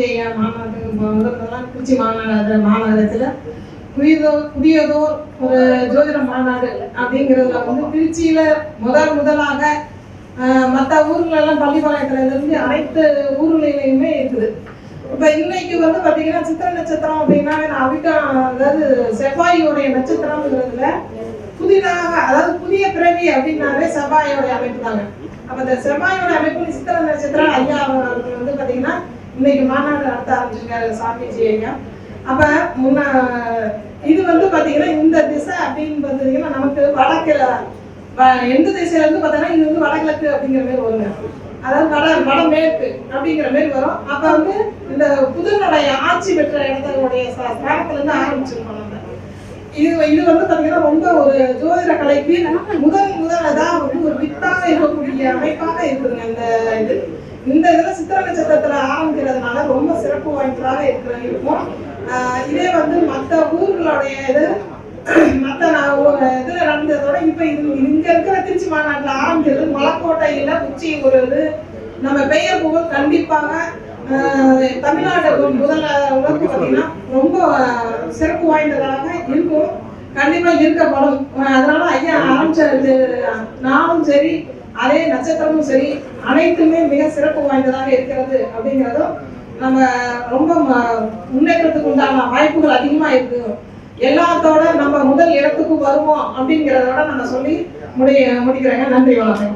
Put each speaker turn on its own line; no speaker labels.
சாமிஜி ஐயா மாநாட்டுக்கு முதல்லாம் திருச்சி மாநாடு மாநகரத்தில் புதியதோ புதியதோ ஒரு ஜோதிட மாநாடு அப்படிங்கிறதுல வந்து திருச்சியில் முதல் முதலாக மற்ற ஊர்களெல்லாம் பள்ளிப்பாளையத்துல இருந்து அனைத்து ஊர்களிலையுமே இருக்குது. இப்போ இன்னைக்கு வந்து பார்த்தீங்கன்னா சித்திர நட்சத்திரம் அப்படின்னா அவிட்டம் அதாவது செவ்வாயோடைய நட்சத்திரம்ங்கிறதுல புதிதாக அதாவது புதிய பிறவி அப்படின்னாலே செவ்வாயோடைய அமைப்பு தாங்க. அப்ப இந்த செவ்வாயோட அமைப்பு சித்திர நட்சத்திரம் ஐயா அவர்கள் வந்து பார்த்தீங்கன்னா இன்னைக்கு மாநாடு நடத்த ஆரம்பிச்சிருக்காரு சாமிஜி ஐயா. அப்ப முன்ன இது வந்து பாத்தீங்கன்னா இந்த திசை அப்படின்னு பார்த்தீங்கன்னா நமக்கு வடக்குல வ- எந்த திசையில இருந்து பார்த்தீங்கன்னா இது வந்து வடகிழக்கு அப்படிங்கிற மாதிரி வருங்க. அதாவது வட வடமேற்கு அப்படிங்கிற மாதிரி வரும். அப்ப வந்து இந்த புதனுடைய ஆட்சி பெற்ற இடத்தினுடைய ஸ்தானத்துல இருந்து ஆரம்பிச்சிருக்கோம் நம்ம. இது இது வந்து பாத்தீங்கன்னா ரொம்ப ஒரு ஜோதிட கலைக்கு முதல் முதலதான் வந்து ஒரு வித்தாக இருக்கக்கூடிய அமைப்பாக இருக்குதுங்க இந்த இது. இந்த இதுல சித்திர நட்சத்திரத்துல ஆரம்பிக்கிறதுனால ரொம்ப சிறப்பு வாய்ந்ததாக இருக்கிற இருக்கும் இதே வந்து மற்ற ஊர்களுடைய இது மற்ற நான் இதுல நடந்ததோட இப்ப இது இங்க இருக்கிற திருச்சி மாநாட்டுல ஆரம்பிக்கிறது மலைக்கோட்டையில உச்சி ஒரு இது. நம்ம பெயர் புகழ் கண்டிப்பாக ஆஹ் தமிழ்நாடு முதல்ல உலகம் பார்த்தீங்கன்னா ரொம்ப சிறப்பு வாய்ந்ததாக இருக்கும். கண்டிப்பா இருக்கப்படும் அதனால ஐயா ஆரம்பிச்சது நானும் சரி அதே நட்சத்திரமும் சரி அனைத்துமே மிக சிறப்பு வாய்ந்ததாக இருக்கிறது அப்படிங்கிறதும் நம்ம ரொம்ப முன்னேற்றத்துக்கு உண்டான வாய்ப்புகள் அதிகமா இருக்கு. எல்லாத்தோட நம்ம முதல் இடத்துக்கு வருவோம் அப்படிங்கிறதோட நம்ம சொல்லி முடிய முடிக்கிறேங்க. நன்றி வணக்கம்.